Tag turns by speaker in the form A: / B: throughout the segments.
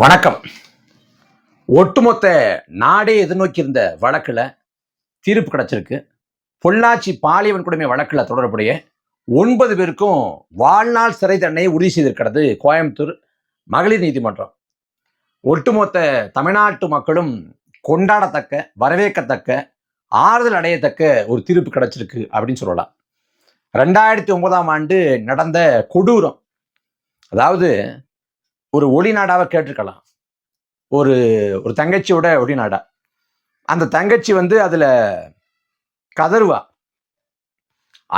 A: வணக்கம். ஒட்டுமொத்த நாடே எதிர்நோக்கியிருந்த வழக்கில் தீர்ப்பு கிடைச்சிருக்கு. பொள்ளாச்சி பாலியவன் கொடுமை வழக்கில் தொடர்புடைய ஒன்பது பேருக்கும் வாழ்நாள் சிறை தண்டனை உறுதி செய்திருக்கிறது கோயம்புத்தூர் மகளிர் நீதிமன்றம். ஒட்டுமொத்த தமிழ்நாட்டு மக்களும் கொண்டாடத்தக்க வரவேற்கத்தக்க ஆறுதல் அடையத்தக்க ஒரு தீர்ப்பு கிடைச்சிருக்கு அப்படின்னு சொல்லலாம். ரெண்டாயிரத்தி ஒன்பதாம் ஆண்டு நடந்த கொடூரம். அதாவது ஒரு ஒளிநாடாவை கேட்டிருக்கலாம். ஒரு ஒரு தங்கச்சியோட ஒளிநாடா அந்த தங்கச்சி வந்து அதில் கதறுவா.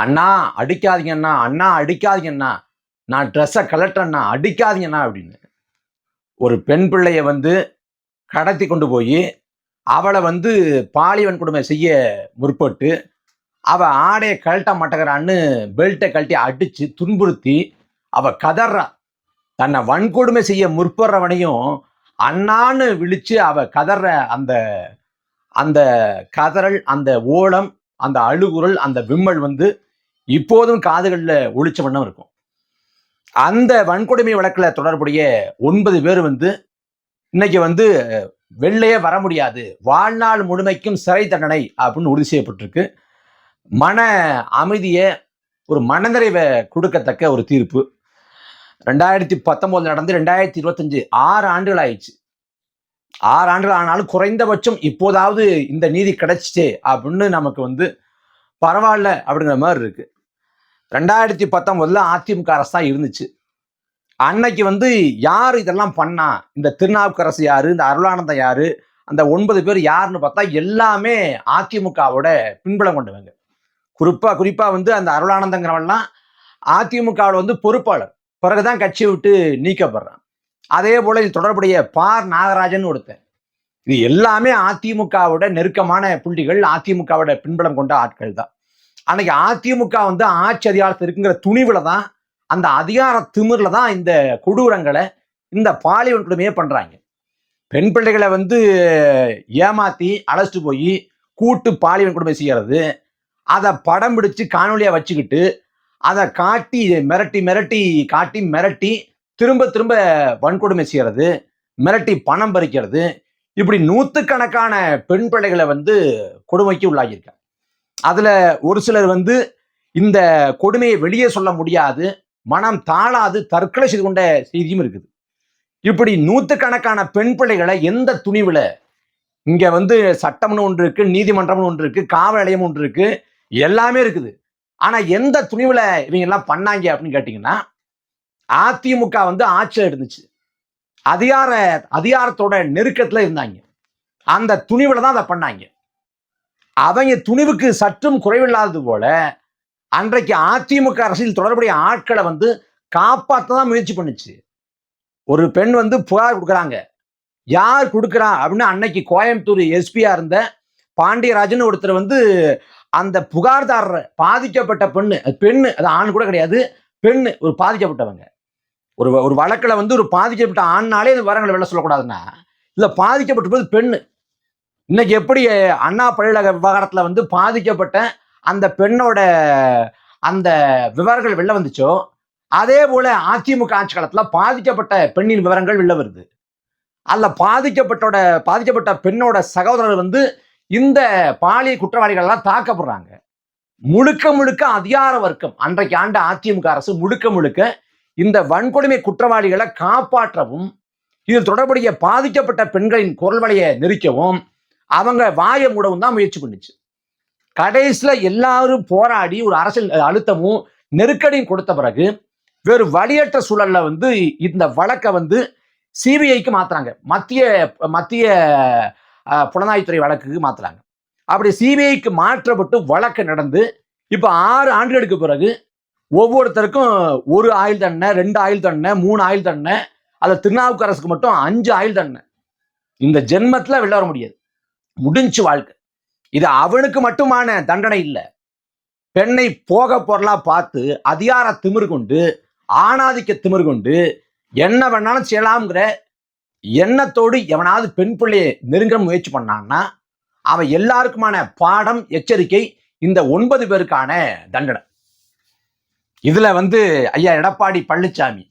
A: அண்ணா அடிக்காதீங்கண்ணா அண்ணா அடிக்காதீங்கண்ணா நான் ட்ரெஸ்ஸை கலட்டண்ணா அடிக்காதீங்கண்ணா அப்படின்னு. ஒரு பெண் பிள்ளைய வந்து கடத்தி கொண்டு போய் அவளை வந்து பாலியவன் கொடுமை செய்ய முற்பட்டு அவள் ஆடையை கழட்ட மாட்டேங்கிறான்னு பெல்ட்டை கழட்டி அடித்து துன்புறுத்தி அவள் கதறா. தன்னை வன்கொடுமை செய்ய முற்படுறவனையும் அண்ணான்னு விழிச்சு அவ கதற அந்த அந்த கதறல் அந்த ஓலம் அந்த அழுகுரல் அந்த விம்மல் வந்து இப்போதும் காதுகளில் ஒழிச்ச வண்ணம் இருக்கும். அந்த வன்கொடுமை வழக்கில் தொடர்புடைய ஒன்பது பேர் வந்து இன்னைக்கு வந்து வெள்ளையே வர முடியாது. வாழ்நாள் முழுமைக்கும் சிறை தண்டனை அப்படின்னு உறுதி செய்யப்பட்டிருக்கு. மன அமைதியை ஒரு மனநிறைவை கொடுக்கத்தக்க ஒரு தீர்ப்பு. ரெண்டாயிரத்தி பத்தொன்பது நடந்து ரெண்டாயிரத்தி இருபத்தஞ்சு ஆறு ஆண்டுகள் ஆயிடுச்சு ஆறு ஆண்டுகள் ஆனாலும் குறைந்தபட்சம் இப்போதாவது இந்த நீதி கிடைச்சிச்சே அப்படின்னு நமக்கு வந்து பரவாயில்ல அப்படிங்கிற மாதிரி இருக்கு. ரெண்டாயிரத்தி பத்தொன்பதுல அதிமுக அரசு தான் இருந்துச்சு. அன்னைக்கு வந்து யார் இதெல்லாம் பண்ணா? இந்த திருநாவுக்கரசு யாரு? இந்த அருளானந்தம் யாரு? அந்த ஒன்பது பேர் யாருன்னு பார்த்தா எல்லாமே அதிமுகவோட பின்பலம் கொண்டவங்க. குறிப்பா குறிப்பா வந்து அந்த அருளானந்தங்கிறவெல்லாம் அதிமுகவோட வந்து பொறுப்பாளர். பிறகுதான் கட்சியை விட்டு நீக்கப்படுறான். அதே போல இது தொடர்புடைய பார் நாகராஜன் ஒருத்தன். இது எல்லாமே அதிமுகவோட நெருக்கமான புள்ளிகள் அதிமுகவோட பின்பலம் கொண்ட ஆட்கள் தான். அன்னைக்கு அதிமுக வந்து ஆட்சி அதிகாரத்தில் இருக்குங்கிற துணிவுல தான் அந்த அதிகார திமிர்ல தான் இந்த கொடூரங்களை இந்த பாலியல் கொடுமையே பண்றாங்க. பெண் பிள்ளைகளை வந்து ஏமாத்தி அழைச்சிட்டு போய் கூட்டு பாலியல் கொடுமை செய்யறது அதை படம் பிடிச்சு காணொலியா வச்சுக்கிட்டு அதை காட்டி மிரட்டி மிரட்டி காட்டி மிரட்டி திரும்ப திரும்ப வன்கொடுமை செய்யறது மிரட்டி பணம் பறிக்கிறது இப்படி நூற்றுக்கணக்கான பெண் பிள்ளைகளை வந்து கொடுமைக்கு உள்ளாகியிருக்காங்க. அதில் ஒரு சிலர் வந்து இந்த கொடுமையை வெளியே சொல்ல முடியாது மனம் தாழாது தற்கொலை செய்து கொண்ட செய்தியும் இருக்குது. இப்படி நூற்றுக்கணக்கான பெண் பிள்ளைகளை எந்த துணிவில்? இங்கே வந்து சட்டம்னு ஒன்று இருக்குது நீதிமன்றம்னு ஒன்று இருக்குது காவல் நிலையம் ஒன்று இருக்குது எல்லாமே இருக்குது. ஆனா எந்த துணிவுல இவங்க எல்லாம் பண்ணாங்க அப்படின்னு கேட்டீங்கன்னா அதிமுக வந்து ஆட்சியில் இருந்துச்சு. அதிகார அதிகாரத்தோட நெருக்கத்துல இருந்தாங்க. அந்த துணிவுல தான் அதை பண்ணாங்க. அவங்க துணிவுக்கு சற்றும் குறைவில்லாதது போல அன்றைக்கு அதிமுக அரசியல் தொடர்புடைய ஆட்களை வந்து காப்பாற்ற தான் முயற்சி பண்ணுச்சு. ஒரு பெண் வந்து புகார் கொடுக்குறாங்க. யார் கொடுக்குறா அப்படின்னு அன்னைக்கு கோயம்புத்தூர் எஸ்பியா இருந்த பாண்டியராஜன் ஒருத்தர் வந்து அந்த புகார்தாரர் பாதிக்கப்பட்ட பெண்ணு பெண்ணு அது ஆண் கூட கிடையாது பெண்ணு ஒரு பாதிக்கப்பட்டவங்க. ஒரு ஒரு வழக்கில் வந்து ஒரு பாதிக்கப்பட்ட ஆண்னாலே இந்த விவரங்களை வெளில சொல்லக்கூடாதுன்னா இல்லை பாதிக்கப்பட்ட போது பெண்ணு. இன்னைக்கு எப்படி அண்ணா பல்கழக விவகாரத்தில் வந்து பாதிக்கப்பட்ட அந்த பெண்ணோட அந்த விவரங்கள் வெளில வந்துச்சோ அதே போல அதிமுக ஆட்சி காலத்தில் பாதிக்கப்பட்ட பெண்ணின் விவரங்கள் வெளில வருது. அதில் பாதிக்கப்பட்டோட பாதிக்கப்பட்ட பெண்ணோட சகோதரர் வந்து இந்த பாலியல் குற்றவாளிகள் எல்லாம் தாக்கப்படுறாங்க. முழுக்க முழுக்க அதிகார வர்க்கம் அன்றைக்கு ஆண்ட அதிமுக அரசு முழுக்க முழுக்க இந்த வன்கொடுமை குற்றவாளிகளை காப்பாற்றவும் இதில் தொடர்புடைய பாதிக்கப்பட்ட பெண்களின் குரல் வலையை நெரிக்கவும் அவங்க வாயை மூடவும் தான் முயற்சி பண்ணுச்சு. கடைசியில் எல்லாரும் போராடி ஒரு அரசியல் அழுத்தமும் நெருக்கடியும் கொடுத்த பிறகு வேறு வழியற்ற சூழல்ல வந்து இந்த வழக்கை வந்து சிபிஐக்கு மாத்துறாங்க. மத்திய மத்திய புலனாய்வுத்துறை வழக்குக்கு மாத்துறாங்க. அப்படி சிபிஐக்கு மாற்றப்பட்டு வழக்கு நடந்து இப்போ ஆறு ஆண்டுகளுக்கு பிறகு ஒவ்வொருத்தருக்கும் ஒரு ஆயுள் தண்டனை ரெண்டு ஆயுள் தண்டனை மூணு ஆயுள் தண்டனை அதை திருநாவுக்கரசுக்கு மட்டும் அஞ்சு ஆயுள் தண்டனை. இந்த ஜென்மத்தில் வெளில வர முடியாது. முடிஞ்சு வாழ்க்கை. இது அவனுக்கு மட்டுமான தண்டனை இல்லை. பெண்ணை போக பொருளா பார்த்து அதிகார திமிர் கொண்டு ஆணாதிக்க திமிர் கொண்டு என்ன வேணாலும் செய்யலாம்ங்கிற எண்ணத்தோடு எவனாவது பெண் பிள்ளையை நெருங்க முயற்சி பண்ணான்னா அவன் எல்லாருக்குமான பாடம் எச்சரிக்கை இந்த ஒன்பது பேருக்கான தண்டனை. இதுல வந்து ஐயா எடப்பாடி பழனிசாமி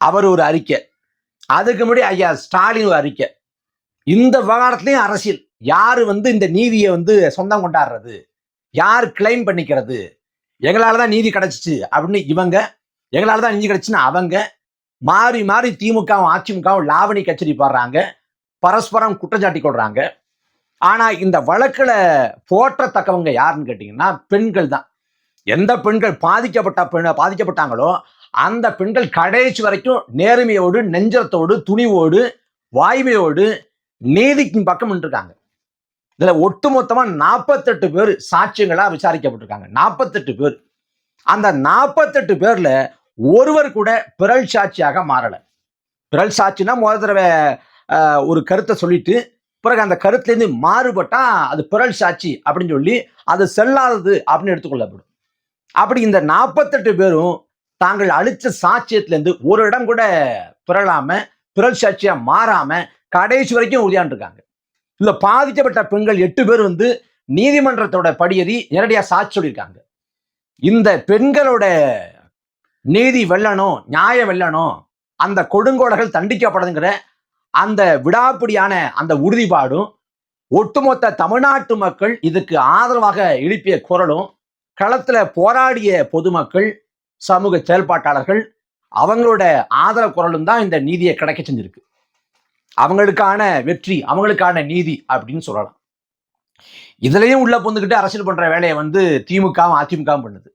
A: அவர் ஒரு அறிக்கை. அதுக்கு முன்னாடி ஐயா ஸ்டாலின் ஒரு அறிக்கை. இந்த விவகாரத்துலயும் அரசியல். யாரு வந்து இந்த நீதியை வந்து சொந்தம் கொண்டாடுறது? யார் கிளைம் பண்ணிக்கிறது? எங்களால் தான் நீதி கிடைச்சிச்சு அப்படின்னு இவங்க எங்களால் தான் நீதி கிடைச்சுன்னு அவங்க மாறி மாறி திமுகவும் அதிமுகவும் லாவணி கச்சேரி பாடுறாங்க. பரஸ்பரம் குற்றஞ்சாட்டி கொள்றாங்க. ஆனா இந்த வழக்குல போற்றத்தக்கவங்க யாருன்னு கேட்டீங்கன்னா பெண்கள் தான். எந்த பெண்கள் பாதிக்கப்பட்ட பெண் பாதிக்கப்பட்டாங்களோ அந்த பெண்கள் கடைசி வரைக்கும் நேர்மையோடு நெஞ்சத்தோடு துணிவோடு வாய்மையோடு நீதிக்கும் பக்கம் இருக்காங்க இதுல ஒட்டுமொத்தமா நாற்பத்தெட்டு பேர் சாட்சியங்களா விசாரிக்கப்பட்டிருக்காங்க. நாற்பத்தெட்டு பேர். அந்த நாற்பத்தெட்டு பேர்ல ஒருவர் கூட பிறல் சாட்சியாக மாறலை. பிறல் சாட்சினா முதல் தடவை ஆஹ், ஒரு கருத்தை சொல்லிட்டு பிறகு அந்த கருத்துலேருந்து மாறுபட்டா அது பிறல் சாட்சி அப்படின்னு சொல்லி அது செல்லாதது அப்படின்னு எடுத்துக்கொள்ளப்படும். அப்படி இந்த நாற்பத்தெட்டு பேரும் தாங்கள் அழிச்ச சாட்சியத்திலேருந்து ஒரு இடம் கூட பிறழாம பிறல் சாட்சியாக மாறாம கடைசி வரைக்கும் உறுதியான் இல்லை பாதிக்கப்பட்ட பெண்கள் எட்டு பேர் வந்து நீதிமன்றத்தோட படியேறி நேரடியாக சாட்சி சொல்லியிருக்காங்க. இந்த பெண்களோட நீதி வெல்லணும் நியாயம் வெல்லணும் அந்த கொடுங்கோலர்கள் தண்டிக்கப்படுதுங்கிற அந்த விடாப்பிடியான அந்த உறுதிப்பாடும் ஒட்டுமொத்த தமிழ்நாட்டு மக்கள் இதுக்கு ஆதரவாக எழுப்பிய குரலும் களத்துல போராடிய பொதுமக்கள் சமூக செயல்பாட்டாளர்கள் அவங்களோட ஆதரவு குரலும் தான் இந்த நீதியை கிடைக்க செஞ்சிருக்கு. அவங்களுக்கான வெற்றி அவங்களுக்கான நீதி அப்படின்னு சொல்லலாம். இதுலயும் உள்ள புந்துக்கிட்டு அரசியல் பண்ற வேலையை வந்து திமுகவும் அதிமுகவும் பண்ணுது.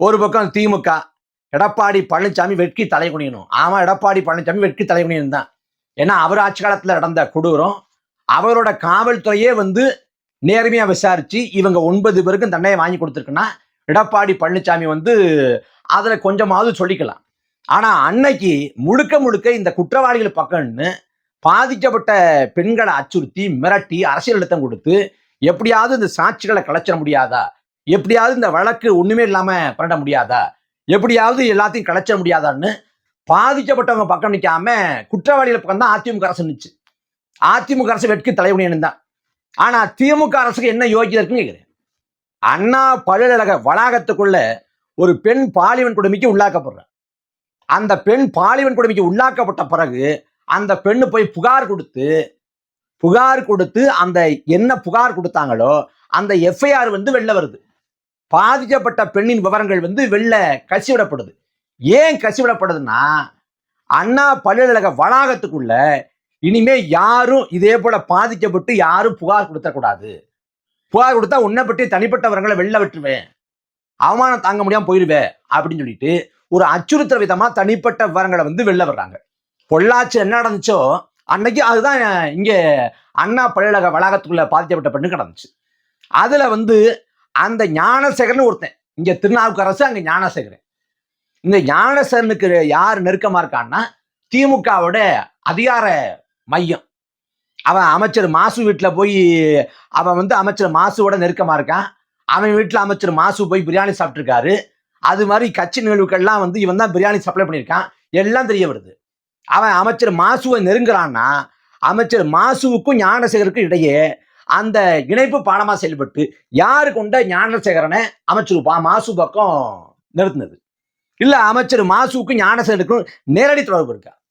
A: ஒரு பக்கம் திமுக எடப்பாடி பழனிசாமி வெட்கி தலை குனியணும். எடப்பாடி பழனிசாமி வெட்கி தலை குனியணும் தான் ஏன்னா அவர் ஆட்சி காலத்தில் நடந்த கொடூரம் அவரோட காவல்துறையே வந்து நேர்மையாக விசாரித்து இவங்க ஒன்பது பேருக்கும் தண்டனை வாங்கி கொடுத்துருக்குன்னா எடப்பாடி பழனிசாமி வந்து அதில் கொஞ்சமாவது சொல்லிக்கலாம். ஆனால் அன்னைக்கு முழுக்க முழுக்க இந்த குற்றவாளிகள் பக்கம்னு பாதிக்கப்பட்ட பெண்களை அச்சுறுத்தி மிரட்டி அரசியல் அழுத்தம் கொடுத்து எப்படியாவது இந்த சாட்சிகளை கலைச்சிட முடியாதா? எப்படியாவது இந்த வழக்கு ஒன்றுமே இல்லாமல் பண்ண முடியாதா? எப்படியாவது எல்லாத்தையும் கலைச்சிட முடியாதான்னு பாதிக்கப்பட்டவங்க பக்கம் நிற்காம குற்றவாளிகள் பக்கம் தான் அதிமுக அரசு நிச்சு அதிமுக அரசு வெட்கு தலைவனு தான் ஆனா திமுக அரசுக்கு என்ன யோகியதை இருக்குன்னு கேக்குறேன். அண்ணா பல்கலைக்கழக வளாகத்துக்குள்ள ஒரு பெண் பாலிவன் கொடுமைக்கு உள்ளாக்கப்படுறார். அந்த பெண் பாலிவன் கொடுமைக்கு உள்ளாக்கப்பட்ட பிறகு அந்த பெண்ணு போய் புகார் கொடுத்து புகார் கொடுத்து அந்த என்ன புகார் கொடுத்தாங்களோ அந்த எஃப்ஐஆர் வந்து வெளில வருது. பாதிக்கப்பட்ட பெண்ணின் விவரங்கள் வந்து வெளில கசிவிடப்படுது. ஏன் கசிவிடப்படுதுன்னா அண்ணா பல்கலைக்கழக வளாகத்துக்குள்ள இனிமே யாரும் இதே போல பாதிக்கப்பட்டு யாரும் புகார் கொடுத்தக்கூடாது புகார் கொடுத்தா உன்னை பற்றி தனிப்பட்ட விவரங்களை வெளில விட்டுருவேன். அவமானம் தாங்க முடியாமல் போயிடுவேன் அப்படின்னு சொல்லிட்டு ஒரு அச்சுறுத்தல் விதமா தனிப்பட்ட விவரங்களை வந்து வெளில வர்றாங்க பொள்ளாச்சி என்ன நடந்துச்சோ அன்னைக்கு அதுதான் இங்கே அண்ணா பல்கலைக்கழக வளாகத்துக்குள்ள பாதிக்கப்பட்ட பெண்ணு கிடந்துச்சு. அதுல வந்து அந்த ஞானசேகரன் ஒருத்தன். இங்க திருநாவுக்கரசு அங்க ஞானசேகரன். இந்த ஞானசேகரனுக்கு யார் நெருக்கமா இருக்கான்னா திமுகவோட அதிகார மையம். அவன் அமைச்சர் மாசு வீட்டில் போய் அவன் வந்து அமைச்சர் மாசுவோட நெருக்கமா இருக்கான். அவன் வீட்டில் அமைச்சர் மாசு போய் பிரியாணி சாப்பிட்ருக்காரு அது மாதிரி கட்சி நிகழ்வுகள்லாம் வந்து இவன் தான் பிரியாணி சப்ளை பண்ணியிருக்கான். எல்லாம் தெரிய வருது. அவன் அமைச்சர் மாசுவை நெருங்குறான்னா அமைச்சர் மாசுவுக்கும் ஞானசேகருக்கும் இடையே அந்த இணைப்பு பாலமாக செயல்பட்டு யாரு கொண்ட ஞானசேகரனை அமைச்சர் பா மாசு பக்கம் நிறுத்தினது. இல்லை அமைச்சர் மாசுவுக்கும் ஞானசேகருக்கும் நேரடி தொடர்பு இருக்கா?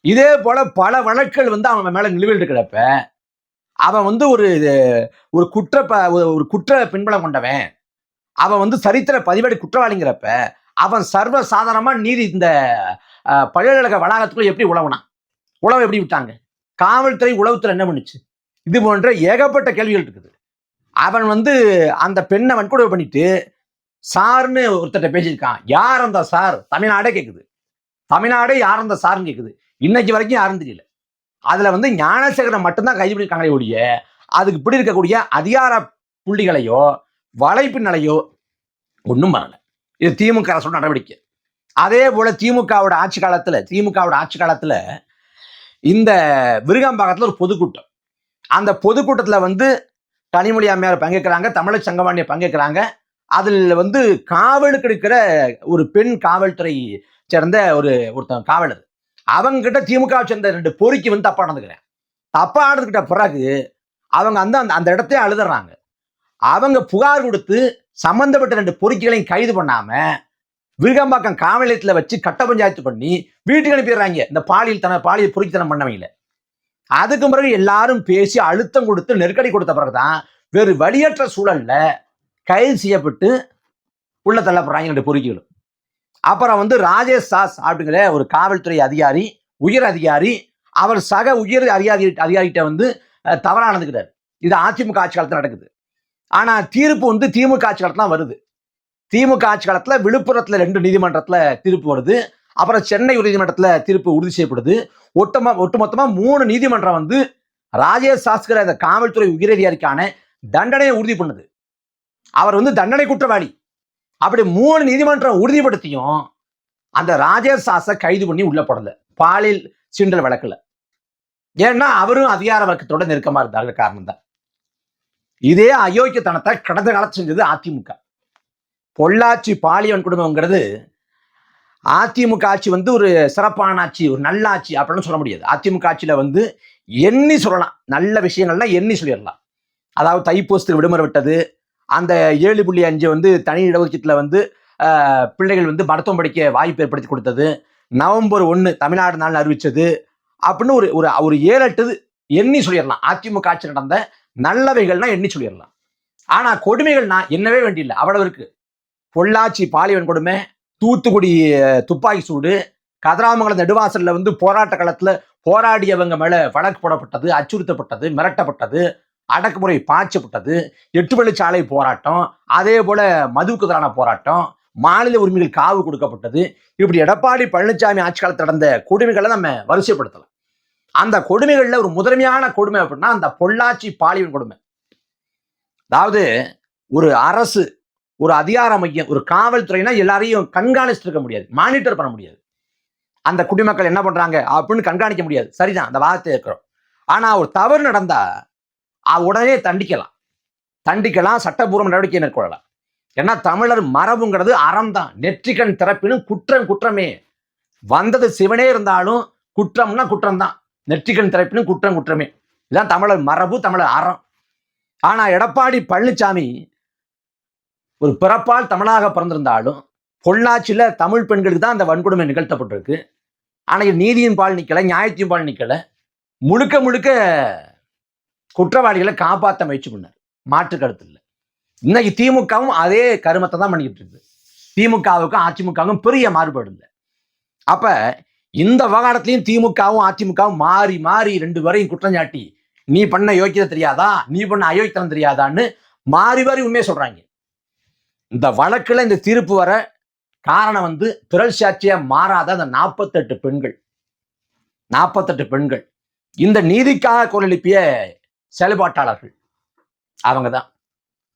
A: இதே போல பல வழக்குகள் வந்து அவன் மேலே நிலுவையில் இருக்கிறப்ப அவன் வந்து ஒரு ஒரு குற்ற ப- ஒரு- ஒரு குற்ற பின்பலம் கொண்டவன். அவன் வந்து சரித்திர பதிவேடு குற்றவாளிங்கிறப்ப அவன் சர்வ சாதாரணமாக நீதி இந்த பல்கலைக்கழக வளாகத்துக்குள்ள எப்படி உழவுனான்? உழவை எப்படி விட்டாங்க? காவல்துறை உளவுத்துறை என்ன பண்ணுச்சு? இது போன்ற ஏகப்பட்ட கேள்விகள் இருக்குது. அவன் வந்து அந்த பெண்ணை வன்கொடுமை பண்ணிட்டு சார்னு ஒருத்தட்ட பேசியிருக்கான். யார் அந்த சார்? தமிழ்நாடே கேட்குது தமிழ்நாடே யார் அந்த சார்னு கேட்குது இன்னைக்கு வரைக்கும் யாரும் தெரியல. அதுல வந்து ஞானசேகரன் மட்டும்தான் கைது பண்ணியிருக்காங்களே ஒழிய அதுக்கு இப்படி இருக்கக்கூடிய அதிகார புள்ளிகளையோ வலைப்பின்னலையோ ஒன்றும் பண்ணல. இது திமுக அரசோட நடவடிக்கை. அதே போல திமுகவோட ஆட்சி காலத்தில் திமுகவோட ஆட்சி காலத்தில் இந்த விருகம்பாக்கத்தில் ஒரு பொதுக்கூட்டம். அந்த பொதுக்கூட்டத்தில் வந்து கனிமொழி அம்மையார் பங்கேற்கிறாங்க தமிழர் சங்கவாணியை பங்கேற்கிறாங்க. அதில் வந்து காவலுக்கு இருக்கிற ஒரு பெண் காவல்துறை சேர்ந்த ஒரு ஒருத்தன் காவலர். அவங்ககிட்ட திமுக சேர்ந்த ரெண்டு பொறிக்கு வந்து தப்பாக நடந்துக்கிறேன். தப்பாக நடந்துக்கிட்ட பிறகு அவங்க அந்த அந்த- அந்த இடத்தையே அழுதுறாங்க. அவங்க புகார் கொடுத்து சம்பந்தப்பட்ட ரெண்டு பொறுக்கிகளையும் கைது பண்ணாமல் விருகம்பாக்கம் காவல் நிலையத்தில் வச்சு கட்ட பஞ்சாயத்து பண்ணி வீட்டுக்கு அனுப்பிடுறாங்க. இந்த பாலியல் தன பாலியல் பொறுக்கித்தனம் பண்ணவங்கள. அதுக்கு பிறகு எல்லாரும் பேசி அழுத்தம் கொடுத்து நெருக்கடி கொடுத்த பிறகுதான் வேறு வழியற்ற சூழல்ல கைது செய்யப்பட்டு உள்ள தள்ளப்படுறாங்க ரெண்டு பொறுக்கிகளும். அப்புறம் வந்து ராஜேஷ் சாஸ் அப்படிங்கிற ஒரு காவல்துறை அதிகாரி உயர் அதிகாரி அவர் சக உயர் அதிகாரி அதிகாரிகிட்ட வந்து அஹ், நடந்துக்கிறார் இது அதிமுக ஆட்சி காலத்தில் நடக்குது. ஆனா தீர்ப்பு வந்து திமுக ஆட்சி காலத்துல தான் வருது. திமுக ஆட்சி காலத்துல விழுப்புரத்துல ரெண்டு நீதிமன்றத்துல தீர்ப்பு வருது. அப்புறம் சென்னை உயர்நீதிமன்றத்துல தீர்ப்பு உறுதி செய்யப்படுது. ஒட்டுமொ ஒட்டுமொத்தமா மூணு நீதிமன்றம் வந்து ராஜேஷ் சாஸ்கர் அந்த காவல்துறை உயரதிகாரிக்கான தண்டனையை உறுதி பண்ணுது. அவர் வந்து தண்டனை குற்றவாளி. அப்படி மூணு நீதிமன்றம் உறுதிப்படுத்தியும் அந்த ராஜேஷ் சாஸை கைது பண்ணி உள்ள போடல. பாலியல் சிண்டல் வழக்கில். ஏன்னா அவரும் அதிகார வர்க்கத்தோட நெருக்கமா இருந்தாங்க காரணம் தான். இதே அயோக்கியத்தனத்தை கடந்த காலத்து செஞ்சது அதிமுக. பொள்ளாச்சி பாலியல் குடும்பம்ங்கிறது அதிமுக ஆட்சி வந்து ஒரு சிறப்பான ஆட்சி ஒரு நல்ல ஆட்சி அப்படின்னு சொல்ல முடியாது. அதிமுக ஆட்சியில் வந்து எண்ணி சொல்லலாம். நல்ல விஷயங்கள்லாம் எண்ணி சொல்லிடலாம். அதாவது தைப்பூசத்தில் விடுமுறை விட்டது. அந்த ஏழு புள்ளி அஞ்சு வந்து தனி இடஒதுக்கீட்டில் வந்து பிள்ளைகள் வந்து மருத்துவம் படிக்க வாய்ப்பு ஏற்படுத்தி கொடுத்தது. நவம்பர் ஒன்று தமிழ்நாடு நாள் அறிவித்தது அப்படின்னு ஒரு ஒரு ஒரு ஏழு எண்ணி சொல்லிடலாம். அதிமுக ஆட்சி நடந்த நல்லவைகள்னா எண்ணி சொல்லிடலாம். ஆனால் கொடுமைகள்னா என்னவே வேண்டியில்லை. அவ்வளவு இருக்கு. பொள்ளாச்சி பாலிவன் கொடுமை தூத்துக்குடி துப்பாக்கி சூடு கதிராமங்கலம் நெடுவாசலில் வந்து போராட்ட காலத்தில் போராடியவங்க மேலே வழக்கு போடப்பட்டது அச்சுறுத்தப்பட்டது மிரட்டப்பட்டது அடக்குமுறை பாய்ச்சப்பட்டது எட்டு வழிச்சாலை போராட்டம் அதே போல மதுவுக்கு எதிரான போராட்டம் மாநில உரிமைகள் காவு கொடுக்கப்பட்டது. இப்படி எடப்பாடி பழனிசாமி ஆட்சி காலத்தில் நடந்த கொடுமைகளை நம்ம வரிசைப்படுத்தலாம். அந்த கொடுமைகளில் ஒரு முதன்மையான கொடுமை அப்படின்னா அந்த பொள்ளாச்சி பாலியல் கொடுமை. அதாவது ஒரு அரசு ஒரு அதிகார மையம் ஒரு காவல்துறைனா எல்லாரையும் கண்காணிச்சுட்டு இருக்க முடியாது மானிட்டர் பண்ண முடியாது. அந்த குடிமக்கள் என்ன பண்றாங்க அப்படின்னு கண்காணிக்க முடியாது. சரிதான் அந்த வாதத்தை இருக்கிறோம். ஆனா ஒரு தவறு நடந்தா உடனே தண்டிக்கலாம். தண்டிக்கலாம் சட்டபூர்வ நடவடிக்கை மேற்கொள்ளலாம். ஏன்னா தமிழர் மரபுங்கிறது அறம் தான் நெற்றிக்கண் திறப்பினும் குற்றம் குற்றமே. வந்தது சிவனே இருந்தாலும் குற்றம்னா குற்றம் தான் நெற்றிக்கண் திறப்பினும் குற்றம் குற்றமே. இதுதான் தமிழர் மரபு தமிழர் அறம். ஆனால் எடப்பாடி பழனிசாமி ஒரு பிறப்பால் தமிழாக பிறந்திருந்தாலும் பொள்ளாச்சியில் தமிழ் பெண்களுக்கு தான் அந்த வன்கொடுமை நிகழ்த்தப்பட்டிருக்கு. ஆனால் நீதியின் பால் நிற்கலை நியாயத்தின் பால் நிற்கலை முழுக்க முழுக்க குற்றவாளிகளை காப்பாற்ற முயற்சி பண்ணார். மாற்று கருத்து இல்லை. இன்னைக்கு திமுகவும் அதே கருமத்தை தான் பண்ணிக்கிட்டு இருக்கு. திமுகவுக்கும் அதிமுகவுக்கும் பெரிய மாறுபாடு இல்லை. அப்போ இந்த விவகாரத்துலையும் திமுகவும் அதிமுகவும் மாறி மாறி ரெண்டு பேரையும் குற்றம் சாட்டி நீ பண்ண யோக்கியதை தெரியாதா? நீ பண்ண அயோக்கியத்தனம் தெரியாதான்னு மாறி மாறி உண்மையை சொல்கிறாங்க இந்த வழக்கில் இந்த தீர்ப்பு வர காரணம் வந்து பிறல் சாட்சியாக மாறாத அந்த நாற்பத்தெட்டு பெண்கள். நாற்பத்தெட்டு பெண்கள். இந்த நீதிக்காக குரல் எழுப்பிய செயல்பாட்டாளர்கள் அவங்க தான்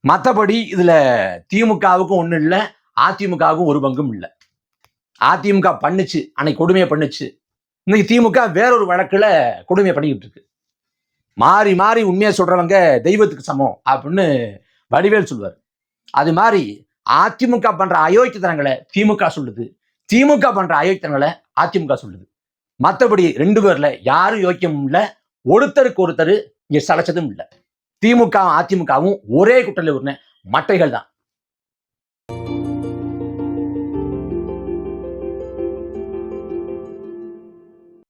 A: மற்றபடி இதில் திமுகவுக்கும் ஒன்றும் இல்லை அதிமுகவுக்கும் ஒரு பங்கும் இல்லை. அதிமுக பண்ணுச்சு அன்னைக்கு கொடுமையை பண்ணுச்சு. இன்னைக்கு திமுக வேறொரு வழக்கில் கொடுமையை பண்ணிக்கிட்டு இருக்கு. மாறி மாறி உண்மையை சொல்கிறவங்க தெய்வத்துக்கு சமம் அப்படின்னு வடிவேல் சொல்லுவார் அது மாதிரி அதிமுக பண்ற அயோக்கியத்தனங்களை திமுக சொல்லுது. திமுக பண்ற அயோக்கியத்தனங்களை அதிமுக சொல்லுது. மற்றபடி ரெண்டு பேர்ல யாரும் யோக்கியமும் இல்லை. ஒருத்தருக்கு ஒருத்தர் இங்க சளைச்சதும் இல்லை. திமுக அதிமுகவும் ஒரே குட்டல உருன மட்டைகள் தான்